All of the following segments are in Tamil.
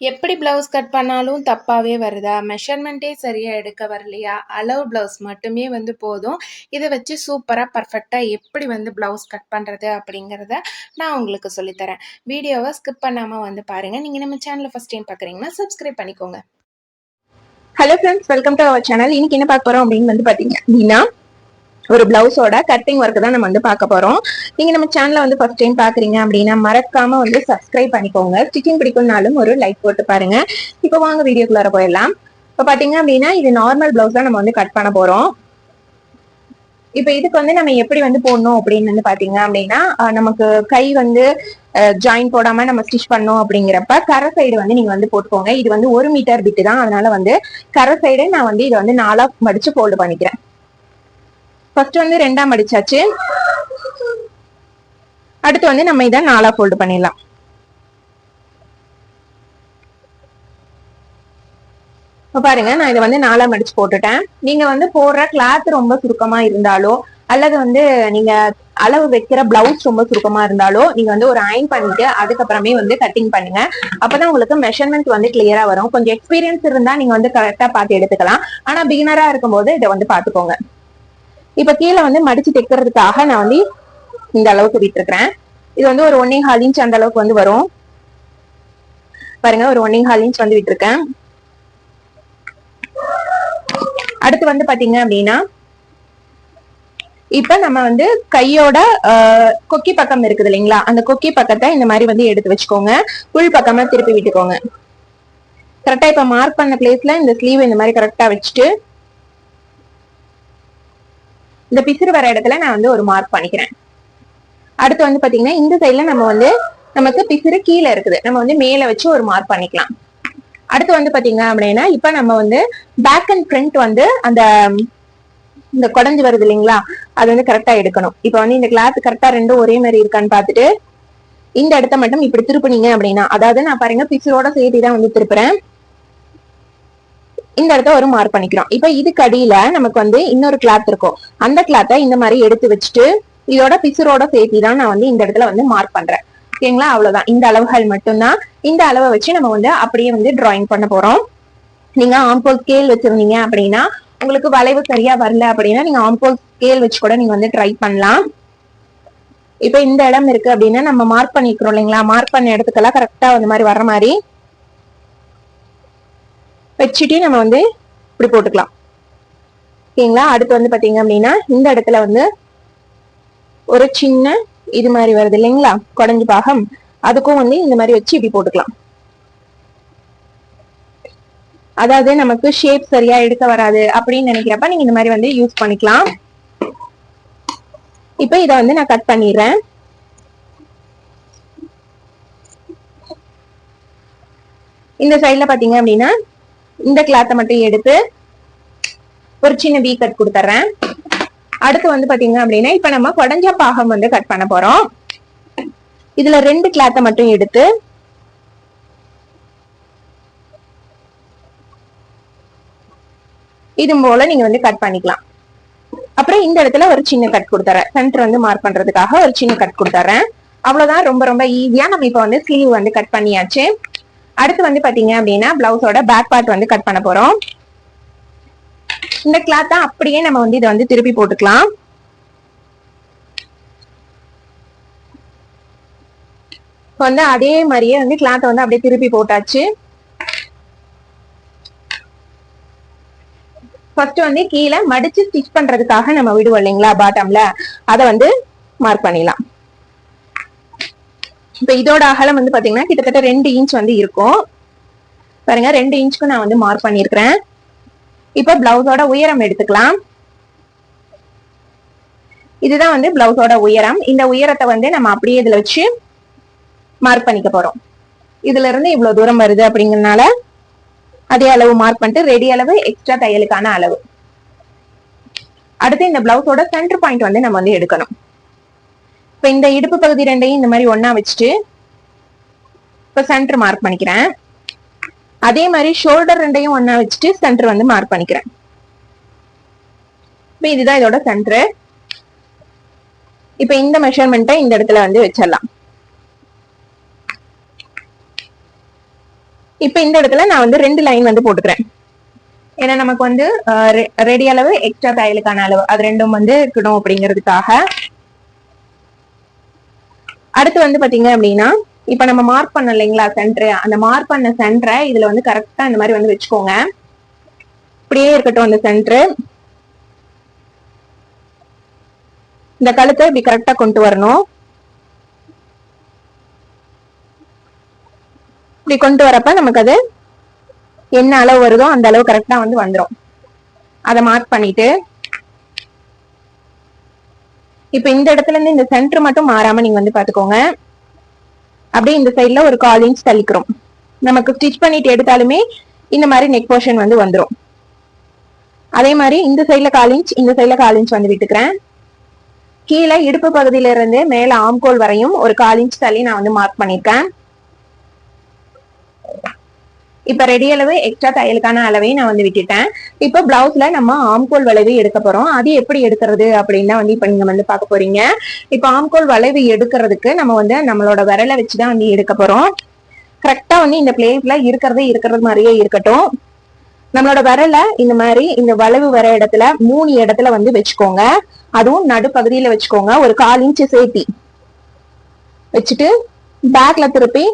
எப்படி ப்ளவுஸ் கட் பண்ணாலும் தப்பாகவே வருதா? மெஷர்மெண்ட்டே சரியாக எடுக்க வரலையா? அளவு ப்ளவுஸ் மட்டுமே வந்து போதும். இதை வச்சு சூப்பராக பர்ஃபெக்டாக எப்படி வந்து ப்ளவுஸ் கட் பண்ணுறது அப்படிங்கிறத நான் உங்களுக்கு சொல்லித்தரேன் வீடியோவை ஸ்கிப் பண்ணாமல் வந்து பாருங்கள் நீங்கள் நம்ம சேனலில் ஃபஸ்ட் டைம் பார்க்குறீங்கன்னா, சப்ஸ்கிரைப் பண்ணிக்கோங்க. Hello friends welcome to our channel இன்னைக்கு என்ன பார்க்க போகிறோம் அப்படின்னு வந்து பார்த்தீங்க அப்படின்னா ஒரு பிளவுஸோட கட்டிங் ஒர்க் தான் நம்ம வந்து பார்க்க போறோம். நீங்க நம்ம சேனலை வந்து ஃபர்ஸ்ட் டைம் பாக்குறீங்க அப்படின்னா மறக்காம வந்து சப்ஸ்கிரைப் பண்ணிக்கோங்க. ஸ்டிச்சிங் பிடிக்கும்னாலும் ஒரு லைக் போட்டு பாருங்க. இப்போ வாங்க வீடியோக்குள்ளார போயிடலாம். இப்போ பாத்தீங்க அப்படின்னா இது நார்மல் பிளவுஸ் தான் நம்ம வந்து கட் பண்ண போறோம். இப்போ இதுக்கு வந்து நம்ம எப்படி வந்து போடணும் அப்படின்னு வந்து பாத்தீங்க அப்படின்னா நமக்கு கை வந்து ஜாயின் போடாம நம்ம ஸ்டிச் பண்ணோம் அப்படிங்கிறப்ப கரை சைடு வந்து நீங்க வந்து போட்டுக்கோங்க. இது வந்து ஒரு மீட்டர் பிட்டு தான். அதனால வந்து கரை சைடு நான் வந்து இதை வந்து நாலா மடிச்சு ஃபோல்டு பண்ணிக்கிறேன். ஃபர்ஸ்ட் வந்து ரெண்டாம் அடிச்சாச்சு. அடுத்து வந்து நம்ம இதை நாலா ஃபோல்டு பண்ணிடலாம். இப்போ பாருங்க நான் இதை வந்து நாலா மடிச்சு போட்டுட்டேன். நீங்க வந்து போடுற கிளாத் ரொம்ப சுருக்கமா இருந்தாலோ அல்லது வந்து நீங்க அளவு வைக்கிற பிளவுஸ் ரொம்ப சுருக்கமா இருந்தாலோ நீங்க வந்து ஒரு அயன் பண்ணிட்டு அதுக்கப்புறமே வந்து கட்டிங் பண்ணுங்க. அப்பதான் உங்களுக்கு மெஷர்மெண்ட் வந்து கிளியரா வரும். கொஞ்சம் எக்ஸ்பீரியன்ஸ் இருந்தா நீங்க வந்து கரெக்டா பார்த்து எடுத்துக்கலாம். ஆனா பிகினரா இருக்கும்போது இதை வந்து பாத்துக்கோங்க இப்ப கீழே வந்து மடிச்சு தைக்கிறதுக்காக நான் வந்து இந்த அளவுக்கு விட்டுருக்கிறேன். இது வந்து ஒரு ஒன்னே ஹால் இன்ச் அந்த அளவுக்கு வந்து வரும். பாருங்க ஒரு ஒன்னே ஹால் இன்ச் வந்து விட்டுருக்கேன். அடுத்து வந்து பாத்தீங்க அப்படின்னா இப்ப நம்ம வந்து கையோட கொக்கி பக்கம் இருக்குது இல்லைங்களா? அந்த கொக்கி பக்கத்தை இந்த மாதிரி வந்து எடுத்து வச்சுக்கோங்க. உள் பக்கமா திருப்பி விட்டுக்கோங்க. கரெக்டா இப்ப மார்க் பண்ண பிளேஸ்ல இந்த ஸ்லீவ் இந்த மாதிரி கரெக்டா வச்சுட்டு இந்த பிசுறு வர இடத்துல நான் வந்து ஒரு மார்க் பண்ணிக்கிறேன். அடுத்து வந்து பாத்தீங்கன்னா இந்த சைட்ல நம்ம வந்து நமக்கு பிசுறு கீழே இருக்குது. நம்ம வந்து மேல வச்சு ஒரு மார்க் பண்ணிக்கலாம். அடுத்து வந்து பாத்தீங்க அப்படின்னா இப்ப நம்ம வந்து பேக் அண்ட் ஃப்ரண்ட் வந்து அந்த இந்த குடஞ்சு வருது இல்லைங்களா? அது வந்து கரெக்டா எடுக்கணும். இப்ப வந்து இந்த கிளாத் கரெக்டா ரெண்டும் ஒரே மாதிரி இருக்கான்னு பாத்துட்டு இந்த இடத்த மட்டும் இப்படி திருப்பினீங்க அப்படின்னா அதாவது நான் பாருங்க பிக்சரோட சேர்த்து தான் வந்து திருப்புறேன். இந்த இடத்த ஒரு மார்க் பண்ணிக்கிறோம். இப்ப இதுக்கு அடியில நமக்கு வந்து இன்னொரு கிளாத் இருக்கும். அந்த கிளாத்தை இந்த மாதிரி எடுத்து வச்சுட்டு இதோட பிசுரோட சேர்த்தி தான் நான் வந்து இந்த இடத்துல வந்து மார்க் பண்றேன். ஓகேங்களா அவ்வளவுதான். இந்த அளவுகள் மட்டும்தான். இந்த அளவை வச்சு நம்ம வந்து அப்படியே வந்து டிராயிங் பண்ண போறோம். நீங்க ஆம்போல் ஸ்கேல் வச்சிருந்தீங்க அப்படின்னா உங்களுக்கு வளைவு சரியா வரல அப்படின்னா நீங்க ஆம்போல் ஸ்கேல் வச்சு கூட நீங்க வந்து ட்ரை பண்ணலாம். இப்ப இந்த இடம் இருக்கு அப்படின்னா நம்ம மார்க் பண்ணிக்கிறோம் இல்லைங்களா? மார்க் பண்ண இடத்துக்கெல்லாம் கரெக்டா அந்த மாதிரி வர மாதிரி வச்சுட்டு நம்ம வந்து இப்படி போட்டுக்கலாம். ஓகேங்களா? அடுத்து வந்து பாத்தீங்க அப்படின்னா இந்த இடத்துல வந்து ஒரு சின்ன இது மாதிரி வருது இல்லைங்களா? குடஞ்சு பாகம். அதுக்கும் வந்து இந்த மாதிரி வச்சு இப்படி போட்டுக்கலாம். அதாவது நமக்கு ஷேப் சரியா எடுக்க வராது அப்படின்னு நினைக்கிறப்ப நீங்க இந்த மாதிரி வந்து யூஸ் பண்ணிக்கலாம். இப்ப இத வந்து நான் கட் பண்ணிடுறேன். இந்த சைட்ல பாத்தீங்க அப்படின்னா இந்த கிளாத்தை மட்டும் எடுத்து ஒரு சின்ன வீ கட் கொடுத்துட்றேன் அடுத்து வந்து பாத்தீங்க அப்படின்னா இப்ப நம்ம குடஞ்ச பாகம் வந்து கட் பண்ண போறோம். இதுல ரெண்டு கிளாத்தை மட்டும் எடுத்து இது போல நீங்க வந்து கட் பண்ணிக்கலாம். அப்புறம் இந்த இடத்துல ஒரு சின்ன கட் கொடுத்துறேன். சென்டர் வந்து மார்க் பண்றதுக்காக ஒரு சின்ன கட் கொடுத்துறேன். அவ்வளவுதான். ரொம்ப ரொம்ப ஈஸியா நம்ம இப்ப வந்து ஸ்லீவ் வந்து கட் பண்ணியாச்சு. அடுத்து வந்து பாத்தீங்க அப்படின்னா பிளவுஸோட பேக் பார்ட் வந்து கட் பண்ண போறோம். இந்த கிளாத்தா அப்படியே நம்ம வந்து இதை வந்து திருப்பி போட்டுக்கலாம். வந்து அதே மாதிரியே வந்து கிளாத்தை வந்து அப்படியே திருப்பி போட்டாச்சு. ஃபர்ஸ்ட் வந்து கீழே மடிச்சு ஸ்டிச் பண்றதுக்காக நம்ம விடுவோம் இல்லைங்களா பாட்டம்ல அதை வந்து மார்க் பண்ணிடலாம். இப்ப இதோட அகலம் வந்து பாத்தீங்கன்னா கிட்டத்தட்ட ரெண்டு இன்ச் வந்து இருக்கும். பாருங்க ரெண்டு இன்ச்சுக்கு நான் வந்து மார்க் பண்ணியிருக்கிறேன் இப்ப பிளவுஸோட உயரம் எடுத்துக்கலாம். இதுதான் வந்து பிளவுஸோட உயரம். இந்த உயரத்தை வந்து நம்ம அப்படியே இதுல வச்சு மார்க் பண்ணிக்க போறோம். இதுல இருந்து இவ்வளவு தூரம் வருது அப்படிங்கறதுனால அதே அளவு மார்க் பண்ணிட்டு ரெடி அளவு எக்ஸ்ட்ரா தையலுக்கான அளவு. அடுத்து இந்த பிளவுஸோட சென்டர் பாயிண்ட் வந்து நம்ம வந்து எடுக்கணும். இப்ப இந்த இடுப்பு பகுதி ரெண்டையும் இந்த மாதிரி ஒன்னா வச்சுட்டு இப்ப சென்டர் மார்க் பண்ணிக்கிறேன். அதே மாதிரி ஷோல்டர் ரெண்டையும் ஒன்னா வச்சுட்டு சென்டர் வந்து மார்க் பண்ணிக்கிறேன். இப்ப இதுதான் இதோட சென்டர் இப்ப இந்த மெஷர்மெண்ட்டை இந்த இடத்துல வந்து வச்சிடலாம். இப்ப இந்த இடத்துல நான் வந்து ரெண்டு லைன் வந்து போட்டுக்கிறேன். ஏன்னா நமக்கு வந்து ரெடி அளவு எக்ஸ்ட்ரா தையலுக்கான அளவு. அது ரெண்டும் வந்து இருக்கணும் அப்படிங்கிறதுக்காக. அடுத்து வந்து பாத்தீங்க அப்படின்னா இப்ப நம்ம மார்க் பண்ணோம் இல்லைங்களா சென்டர் அந்த மார்க் பண்ண சென்டரை இதுல வந்து கரெக்டா இந்த மாதிரி வந்து வச்சுக்கோங்க. இப்படியே இருக்கட்டும் அந்த சென்டர் இந்த கழுத்தை இப்படி கரெக்டா கொண்டு வரணும். இப்படி கொண்டு வரப்ப நமக்கு அது என்ன அளவு வருதோ அந்த அளவு கரெக்டா வந்து வந்துடும் அதை மார்க் பண்ணிட்டு இப்ப இந்த இடத்துல இருந்து இந்த சென்டர் மட்டும் மாறாம நீங்க வந்து பாத்துக்கோங்க. அப்படியே இந்த சைட்ல ஒரு கால் இன்ச் தள்ளிக்கிறோம். நமக்கு ஸ்டிச் பண்ணிட்டு எடுத்தாலுமே இந்த மாதிரி நெக் போர்ஷன் வந்து வந்துரும். அதே மாதிரி இந்த சைட்ல கால் இன்ச் இந்த சைட்ல கால் இன்ச் வந்து விட்டுக்கிறேன். கீழே இடுப்பு பகுதியில இருந்து மேல ஆம்கோல் வரையும் ஒரு கால் இன்ச் தள்ளி நான் வந்து மார்க் பண்ணிருக்கேன். இப்ப ரெடி அளவு எக்ஸ்ட்ரா தையலுக்கான அளவையும் நான் வந்து விட்டுட்டேன். இப்ப பிளவுஸ்ல நம்ம ஆம்கோல் வளைவு எடுக்க போறோம். அது எப்படி எடுக்கிறது அப்படின்னு வந்து இப்ப நீங்க வந்து பார்க்க போறீங்க. இப்ப ஆம்கோல் வளைவு எடுக்கிறதுக்கு நம்ம வந்து நம்மளோட விரலை வச்சுதான் வந்து எடுக்க போறோம். கரெக்டா வந்து இந்த பிளேஸ்ல இருக்கிறது இருக்கிறது மாதிரியே இருக்கட்டும். நம்மளோட விரலை இந்த மாதிரி இந்த வளைவு வர இடத்துல மூணு இடத்துல வந்து வச்சுக்கோங்க. அதுவும் நடுப்பகுதியில வச்சுக்கோங்க. ஒரு கால் இன்ச்சு சேர்த்தி வச்சுட்டு பேக்ல திருப்பி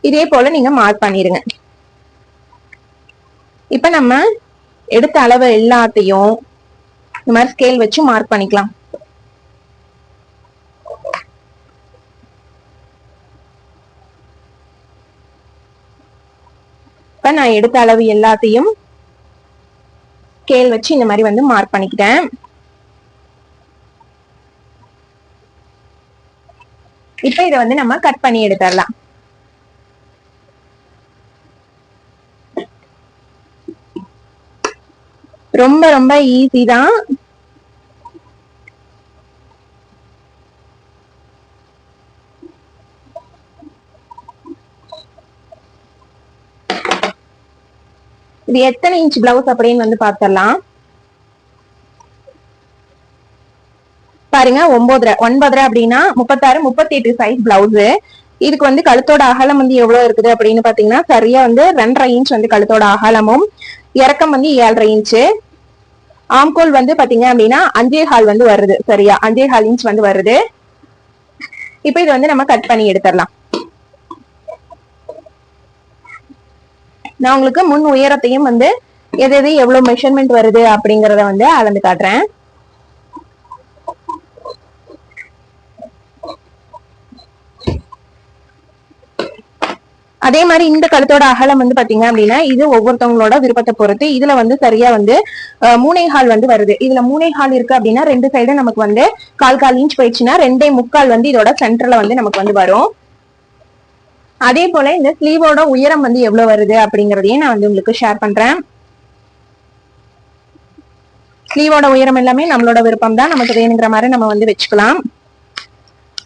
இதே போல நீங்க மார்க் பண்ணிருங்க. இப்ப நம்ம எடுத்த அளவு எல்லாத்தையும் இந்த மாதிரி ஸ்கேல் வச்சு மார்க் பண்ணிக்கலாம். இப்ப நான் எடுத்த அளவு எல்லாத்தையும் ஸ்கேல் வச்சு இந்த மாதிரி வந்து மார்க் பண்ணிக்கிட்டேன். இப்ப இதை வந்து நம்ம கட் பண்ணி எடுத்துடலாம். ரொம்ப ரொம்ப ஈஸி தான். இது எத்தனை இன்ச் பிளவுஸ் அப்படின்னு வந்து பார்த்துடலாம் பாருங்க ஒன்பதரை ஒன்பதரை அப்படின்னா முப்பத்தாறு முப்பத்தி எட்டு சைஸ் பிளவுஸ் இதுக்கு வந்து கழுத்தோட அகலம் வந்து எவ்வளவு இருக்குது அப்படின்னு பாத்தீங்கன்னா சரியா வந்து ரெண்டரை இன்ச் வந்து கழுத்தோட அகலமும் இறக்கம் வந்து ஏழரை இன்ச்சு ஆம்கோல் வந்து பாத்தீங்க அப்படின்னா அஞ்சே ஹால் வந்து வருது. சரியா? அஞ்சே ஹால் இன்ச் வந்து வருது. இப்ப இது வந்து நம்ம கட் பண்ணி எடுத்துடலாம். நான் உங்களுக்கு முன் உயரத்தையும் வந்து எது எது எவ்வளவு மெஷர்மெண்ட் வருது அப்படிங்கறத வந்து அளந்து காட்டுறேன். அதே மாதிரி இந்த கழுத்தோட அகலம் வந்து பாத்தீங்க அப்படின்னா இது ஒவ்வொருத்தவங்களோட விருப்பத்தை பொறுத்து. இதுல வந்து சரியா வந்து மூணை ஹால் வந்து வருது. இதுல மூணை ஹால் இருக்கு அப்படின்னா ரெண்டு சைடு நமக்கு வந்து கால் கால் இன்ச் போயிடுச்சுன்னா ரெண்டே முக்கால் வந்து இதோட சென்டர்ல வந்து நமக்கு வந்து வரும். அதே போல இந்த ஸ்லீவோட உயரம் வந்து எவ்வளவு வருது அப்படிங்கறதையும் நான் வந்து உங்களுக்கு ஷேர் பண்றேன். ஸ்லீவோட உயரம் எல்லாமே நம்மளோட விருப்பம் தான் நமக்கு வேணுங்கிற மாதிரி நம்ம வந்து வச்சுக்கலாம்.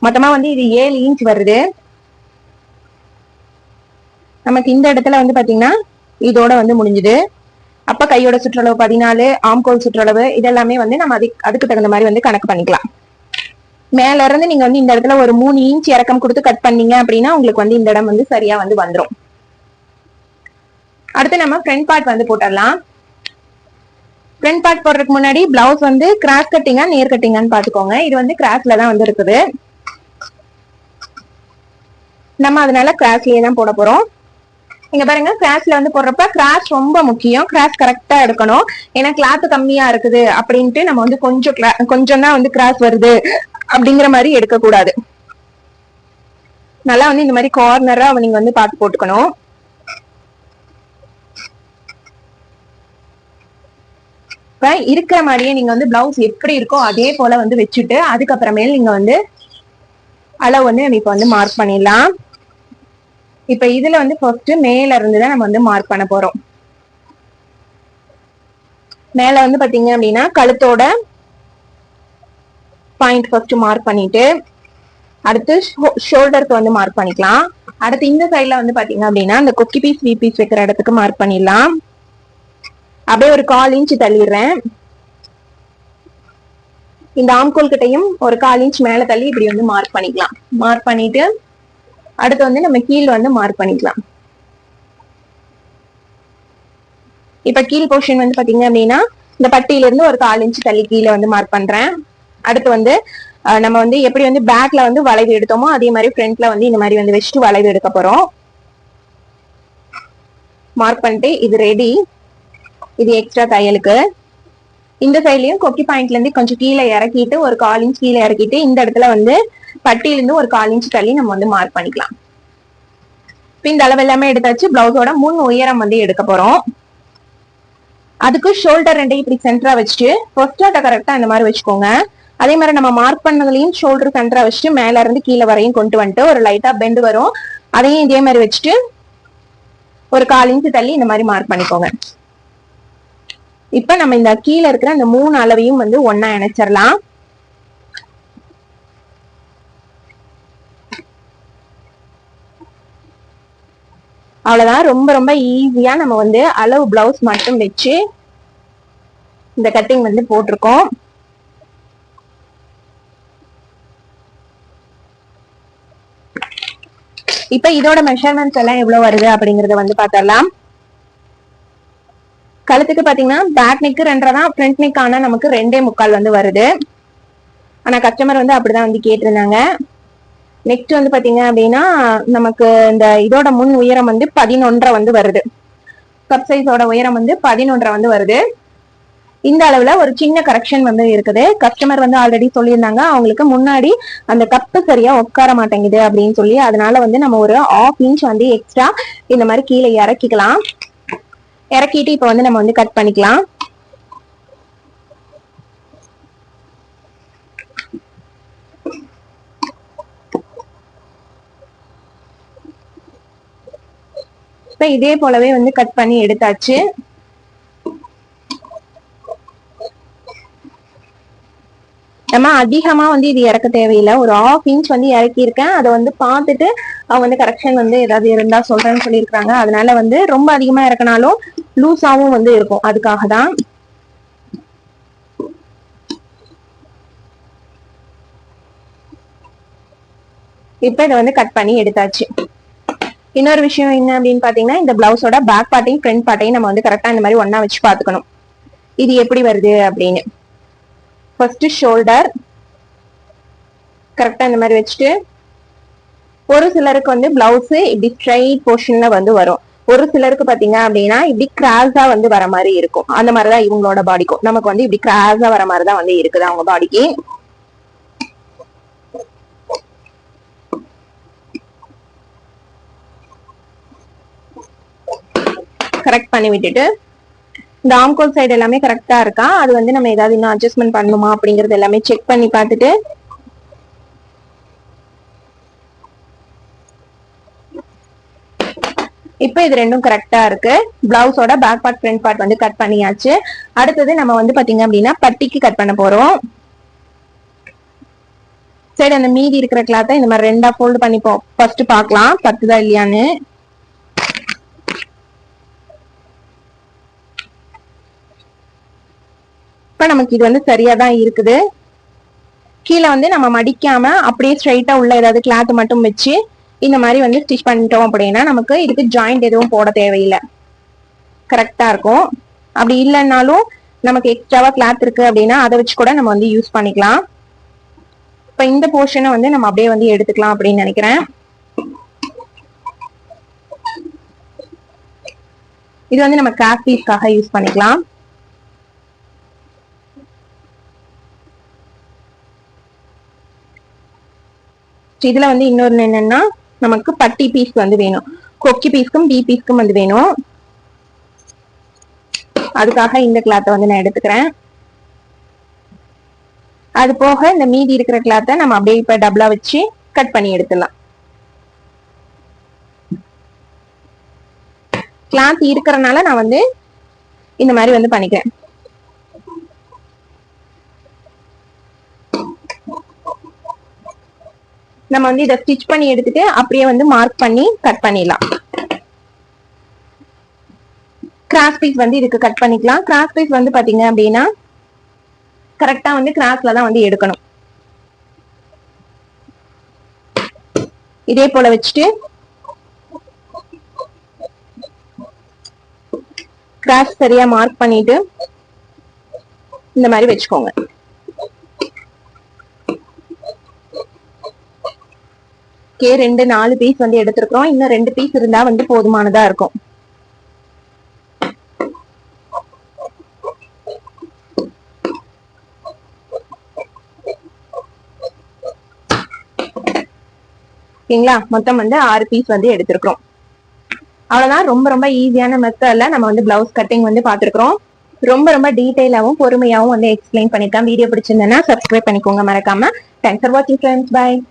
மொத்தமா வந்து இது ஏழு இன்ச் வருது. நமக்கு இந்த இடத்துல வந்து பாத்தீங்கன்னா இதோட வந்து முடிஞ்சுது. அப்ப கையோட சுற்றளவு பதினாலு ஆம்கோல் சுற்றளவு இதெல்லாமே வந்து நம்ம அதுக்கு அதுக்கு தகுந்த மாதிரி வந்து கணக்கு பண்ணிக்கலாம். மேல இருந்து நீங்க வந்து இந்த இடத்துல ஒரு மூணு இன்ச் இறக்கம் கொடுத்து கட் பண்ணீங்க அப்படின்னா உங்களுக்கு வந்து இந்த இடம் வந்து சரியா வந்து வந்துடும் அடுத்து நம்ம ஃப்ரண்ட் பார்ட் வந்து போட்டுடலாம். ஃப்ரண்ட் பார்ட் போடுறதுக்கு முன்னாடி பிளவுஸ் வந்து கிராஸ் கட்டிங்கா நேர் கட்டிங்கான்னு பாத்துக்கோங்க. இது வந்து கிராஸ்ல தான் வந்து இருக்குது. நம்ம அதனால கிராஸ்லயே தான் போட போறோம். இங்க பாருங்க கிராஸ்ல வந்து போடுறப்ப கிராஸ் ரொம்ப முக்கியம். கிராஸ் கரெக்டா எடுக்கணும். ஏன்னா கிளாத் கம்மியா இருக்குது அப்படின்ட்டு நம்ம வந்து கொஞ்சம் கொஞ்சம் தான் வந்து கிராஸ் வருது அப்படிங்கிற மாதிரி எடுக்கக்கூடாது. நல்லா வந்து இந்த மாதிரி கார்னரா நீங்க வந்து பார்த்து போட்டுக்கணும். இருக்கிற மாதிரியே நீங்க வந்து பிளவுஸ் எப்படி இருக்கோ அதே போல வந்து வச்சுட்டு அதுக்கப்புறமேல் நீங்க வந்து அளவு வந்து இப்ப வந்து மார்க் பண்ணிடலாம். இப்ப இதுல வந்து ஃபர்ஸ்ட் மேல இருந்து தான் நம்ம வந்து மார்க் பண்ண போறோம். மேல வந்து பாத்தீங்க அப்படின்னா கழுத்தோட பாயிண்ட் ஃபர்ஸ்ட் மார்க் பண்ணிட்டு அடுத்து ஷோல்டருக்கு வந்து மார்க் பண்ணிக்கலாம். அடுத்து இந்த சைட்ல வந்து பாத்தீங்க அப்படின்னா இந்த கொக்கி பீஸ் வி பீஸ் வைக்கிற இடத்துக்கு மார்க் பண்ணிடலாம். அப்படியே ஒரு கால் இன்ச் தள்ளிடுறேன். இந்த ஆம்கோல் கிட்டையும் ஒரு கால் இன்ச் மேல தள்ளி இப்படி வந்து மார்க் பண்ணிக்கலாம். மார்க் பண்ணிட்டு அடுத்து வந்து நம்ம கீழ் வந்து மார்க் பண்ணிக்கலாம். இப்ப கீழ் போர்ஷன் வந்து பாத்தீங்க அப்படின்னா இந்த பட்டியில இருந்து ஒரு கால் இன்ச் தள்ளி கீழே வந்து மார்க் பண்றேன். அடுத்து வந்து நம்ம வந்து எப்படி வந்து பேக்ல வந்து வளைவு எடுத்தோமோ அதே மாதிரி ஃப்ரண்ட்ல வந்து இந்த மாதிரி வந்து வச்சுட்டு வளைவு எடுக்க போறோம். மார்க் பண்ணிட்டு இது ரெடி இது எக்ஸ்ட்ரா தையலுக்கு. இந்த சைட்லயும் கொக்கி பாயிண்ட்ல இருந்து கொஞ்சம் கீழே இறக்கிட்டு ஒரு கால் இன்ச் கீழே இறக்கிட்டு இந்த இடத்துல வந்து பட்டியில இருந்து ஒரு கால் இன்ச் தள்ளி நம்ம வந்து மார்க் பண்ணிக்கலாம். இப்ப இந்த அளவு எல்லாமே எடுத்தாச்சு. பிளவுஸோட முன் உயரம் வந்து எடுக்க போறோம். அதுக்கு ஷோல்டர் ரெண்டையும் இப்படி சென்டரா வச்சுட்டு ஃபர்ஸ்ட் கரெக்டா இந்த மாதிரி வச்சுக்கோங்க. அதே மாதிரி நம்ம மார்க் பண்ணதுலயும் ஷோல்டர் சென்டரா வச்சுட்டு மேல இருந்து கீழே வரையும் கொண்டு வந்துட்டு ஒரு லைட்டா பெண்ட் வரும். அதையும் இதே மாதிரி வச்சுட்டு ஒரு கால் இன்ச் தள்ளி இந்த மாதிரி மார்க் பண்ணிக்கோங்க. இப்ப நம்ம இந்த கீழே இருக்கிற இந்த மூணு அளவையும் வந்து ஒன்னா இணைச்சிடலாம். அவ்வளவுதான். ரொம்ப ரொம்ப ஈஸியா நம்ம வந்து அளவு பிளவுஸ் மட்டும் வச்சு இந்த கட்டிங் வந்து போட்டிருக்கோம். இப்ப இதோட மெஷர்மெண்ட்ஸ் எல்லாம் எவ்வளவு வருது அப்படிங்கறத வந்து பார்த்தரலாம் கழுத்துக்கு பாத்தீங்கன்னா பேக் நெக் ரெண்டரை தான் ஃப்ரண்ட் நெக் ஆனா நமக்கு ரெண்டே முக்கால் வந்து வருது. ஆனா கஸ்டமர் வந்து அப்படிதான் வந்து கேட்டிருந்தாங்க. நெக்ஸ்ட் வந்து பாத்தீங்க அப்படின்னா நமக்கு இந்த இதோட முன் உயரம் வந்து பதினொன்றரை வந்து வருது. கப் சைஸோட உயரம் வந்து பதினொன்றரை வந்து வருது. இந்த அளவுல ஒரு சின்ன கரெக்ஷன் வந்து இருக்குது. கஸ்டமர் வந்து ஆல்ரெடி சொல்லியிருந்தாங்க. அவங்களுக்கு முன்னாடி அந்த கப்பு சரியா உட்கார மாட்டேங்குது அப்படின்னு சொல்லி அதனால வந்து நம்ம ஒரு ஆஃப் இன்ச் வந்து எக்ஸ்ட்ரா இந்த மாதிரி கீழே இறக்கிக்கலாம். இறக்கிட்டு இப்போ வந்து நம்ம வந்து கட் பண்ணிக்கலாம். இப்ப இதே போலவே வந்து கட் பண்ணி எடுத்தாச்சு. நம்ம அதிகமா வந்து இது இறக்க தேவையில்லை. ஒரு ஆஃப் இன்ச் வந்து இறக்கி இருக்கேன் அதை வந்து பார்த்துட்டு அவங்க வந்து கரெக்ஷன் வந்து ஏதாவது இருந்தா சொல்றேன்னு சொல்லியிருக்காங்க அதனால வந்து ரொம்ப அதிகமா இறக்கினாலும் லூஸாவும் வந்து இருக்கும். அதுக்காக தான். இப்ப இதை வந்து கட் பண்ணி எடுத்தாச்சு. இன்னொரு விஷயம் என்ன அப்படின்னு பாத்தீங்கன்னா இந்த பிளவுஸோட பேக் பார்ட்டையும் ஃப்ரண்ட் பார்ட்டையும் நம்ம வந்து கரெக்டா இந்த மாதிரி ஒன்னா வச்சு பாத்துக்கணும் இது எப்படி வருது அப்படின்னு. ஃபர்ஸ்ட் ஷோல்டர் கரெக்டா இந்த மாதிரி வச்சுட்டு ஒரு சிலருக்கு வந்து பிளவுஸ் இப்படி ஸ்ட்ரைட் போர்ஷன்ல வந்து வரும். ஒரு சிலருக்கு பாத்தீங்க அப்படின்னா இப்படி கிராஸா வந்து வர மாதிரி இருக்கும். அந்த மாதிரிதான் இவங்களோட பாடிக்கும் நமக்கு வந்து இப்படி கிராஸா வர மாதிரி தான் வந்து இருக்குது அவங்க பாடிக்கு கரெக்ட் பண்ணி விட்டுட்டு இந்த ஆம்கோல் சைடு எல்லாமே கரெக்டா இருக்கா? அது வந்து நம்ம ஏதாவது இன்னும் அட்ஜஸ்ட்மெண்ட் பண்ணணுமா அப்படிங்கறது எல்லாமே செக் பண்ணி பார்த்துட்டு இப்போ இது ரெண்டும் கரெக்டா இருக்கு. பிளவுஸோட பேக் பார்ட் ஃப்ரண்ட் பார்ட் வந்து கட் பண்ணியாச்சு. அடுத்தது நம்ம வந்து பாத்தீங்க அப்படின்னா பட்டிக்கு கட் பண்ண போறோம். சரி அந்த மீதி இருக்கிற கிளாத்தை இந்த மாதிரி ரெண்டா ஃபோல்டு பண்ணிப்போம். ஃபர்ஸ்ட் பார்க்கலாம். பத்துதா இல்லையான்னு. இப்ப நமக்கு இது வந்து சரியா தான் இருக்குது. கீழே வந்து நம்ம மடிக்காம அப்படியே ஸ்ட்ரைட்டா உள்ள ஏதாவது கிளாத் மட்டும் வச்சு இந்த மாதிரி வந்து ஸ்டிச் பண்ணிட்டோம் அப்படின்னா நமக்கு இதுக்கு ஜாயிண்ட் எதுவும் போட தேவையில்லை. கரெக்டா இருக்கும். அப்படி இல்லைன்னாலும் நமக்கு எக்ஸ்ட்ராவா கிளாத் இருக்கு அப்படின்னா அதை வச்சு கூட நம்ம வந்து யூஸ் பண்ணிக்கலாம். இப்ப இந்த போர்ஷனை வந்து நம்ம அப்படியே வந்து எடுத்துக்கலாம் அப்படின்னு நினைக்கிறேன். இது வந்து நம்ம கிராஃப்ட் பீஸ்க்காக யூஸ் பண்ணிக்கலாம். இதுல வந்து இன்னொரு என்னன்னா நமக்கு பட்டி பீஸ் வந்து வேணும். கொக்கி பீஸ்க்கும் பி பீஸ்க்கும் வந்து வேணும். அதுக்காக இந்த கிளாத்தை வந்து நான் எடுத்துக்கிறேன். அது போக இந்த மீதி இருக்கிற கிளாத்தை நம்ம அப்படியே இப்ப டபுளா வச்சு கட் பண்ணி எடுத்துடலாம். கிளாத் இருக்கிறனால நான் வந்து இந்த மாதிரி வந்து பண்ணிக்கிறேன். நம்ம வந்து இதை ஸ்டிச் பண்ணி எடுத்துட்டு அப்படியே வந்து மார்க் பண்ணி கட் பண்ணிடலாம். கிராஸ் பீஸ் வந்து இதுக்கு கட் பண்ணிக்கலாம். கிராஸ் பீஸ் வந்து பாத்தீங்க அப்படின்னா கரெக்டா வந்து கிராஸ்ல தான் வந்து எடுக்கணும். இதே போல வச்சுட்டு கிராஸ் சரியா மார்க் பண்ணிட்டு இந்த மாதிரி வச்சுக்கோங்க. கே ரெண்டு நாலு பீஸ் வந்து எடுத்திருக்கிறோம். இன்னும் ரெண்டு பீஸ் இருந்தா வந்து போதுமானதா இருக்கும். ஓகேங்களா? மொத்தம் வந்து ஆறு பீஸ் வந்து எடுத்திருக்கிறோம். அவ்வளவுதான். ரொம்ப ரொம்ப ஈஸியான மெத்தட்ல நம்ம வந்து பிளவுஸ் கட்டிங் வந்து பார்த்திருக்கிறோம். ரொம்ப ரொம்ப டீட்டெயிலாகவும் பொறுமையாவும் வந்து எக்ஸ்பிளைன் பண்ணிருக்கேன் வீடியோ பிடிச்சிருந்தேன்னா சப்ஸ்கிரைப் பண்ணிக்கோங்க. மறக்காம. தேங்க்ஸ் ஃபார் வாட்சிங் ஃப்ரெண்ட்ஸ் பை